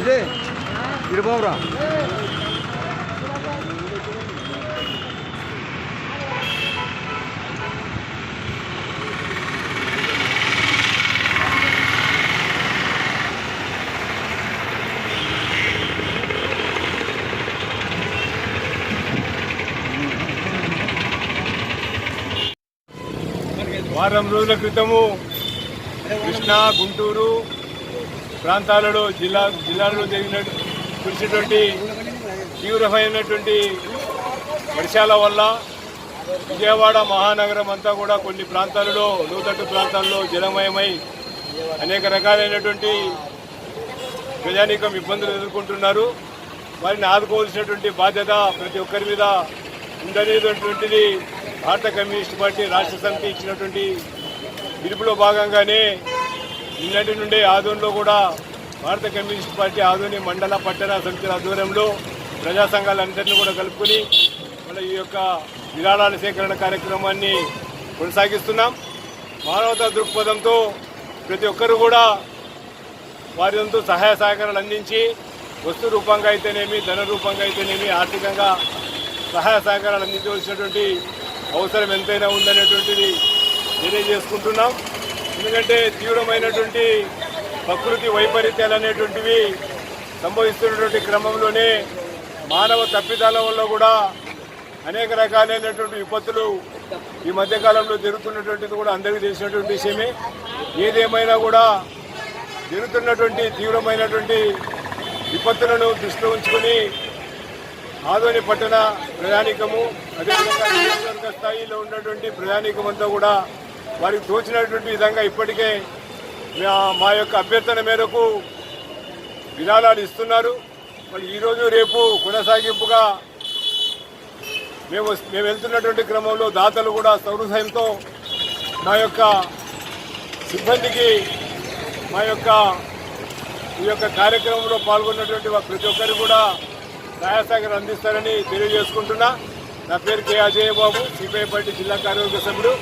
ఇదే ఇరుబాబురా వారం రోజుల క్రితము కృష్ణా గుంటూరు ప్రాంతాలలో జిల్లా జిల్లాలో జరిగిన కురిసినటువంటి తీవ్రమైనటువంటి వర్షాల వల్ల విజయవాడ మహానగరం అంతా కూడా కొన్ని ప్రాంతాలలో లోతట్టు ప్రాంతాల్లో జలమయమై అనేక రకాలైనటువంటి ప్రజానీకం ఇబ్బందులు ఎదుర్కొంటున్నారు. వారిని ఆదుకోవాల్సినటువంటి బాధ్యత ప్రతి ఒక్కరి మీద ఉండనేటువంటిది భారత కమ్యూనిస్ట్ పార్టీ రాష్ట్ర సమితి ఇచ్చినటువంటి పిలుపులో భాగంగానే నిన్నటి నుండే ఆదోన్లో కూడా భారత కమ్యూనిస్ట్ పార్టీ ఆదోని మండల పట్టణ సమితుల ఆధ్వర్యంలో ప్రజా సంఘాలందరినీ కూడా కలుపుకొని మళ్ళీ ఈ యొక్క విరాళాల సేకరణ కార్యక్రమాన్ని కొనసాగిస్తున్నాం. మానవతా దృక్పథంతో ప్రతి ఒక్కరు కూడా వారి సహాయ సహకారాలు అందించి వస్తు రూపంగా అయితేనేమి ధన రూపంగా అయితేనేమి ఆర్థికంగా సహాయ సహకారాలు అందించవలసినటువంటి అవసరం ఎంతైనా ఉందనేటువంటిది తెలియజేసుకుంటున్నాం. ఎందుకంటే తీవ్రమైనటువంటి ప్రకృతి వైపరీత్యాలు అనేటువంటివి సంభవిస్తున్నటువంటి క్రమంలోనే మానవ తప్పిదాల వల్ల కూడా అనేక రకాలైనటువంటి విపత్తులు ఈ మధ్యకాలంలో జరుగుతున్నటువంటిది కూడా అందరికీ తెలిసినటువంటి విషయమే. ఏదేమైనా కూడా జరుగుతున్నటువంటి తీవ్రమైనటువంటి విపత్తులను దృష్టిలో ఉంచుకొని ఆదోని పట్టణ ప్రయాణికము అదేవిధంగా నియోజకవర్గ స్థాయిలో ఉన్నటువంటి ప్రయాణికం కూడా వారికి తోచినటువంటి విధంగా ఇప్పటికే మా- యొక్క అభ్యర్థన మేరకు విరాళాలు ఇస్తున్నారు. మరి ఈరోజు రేపు కొనసాగింపుగా మేము మేము వెళ్తున్నటువంటి క్రమంలో దాతలు కూడా సౌహృదయంతో మా యొక్క సిబ్బందికి మా యొక్క ఈ యొక్క కార్యక్రమంలో పాల్గొన్నటువంటి ప్రతి ఒక్కరు కూడా సహాయ సహకారం అందిస్తారని తెలియజేసుకుంటున్నా. నా పేరు K Ajay Babu CPI party జిల్లా కార్యవర్గ సభ్యుడు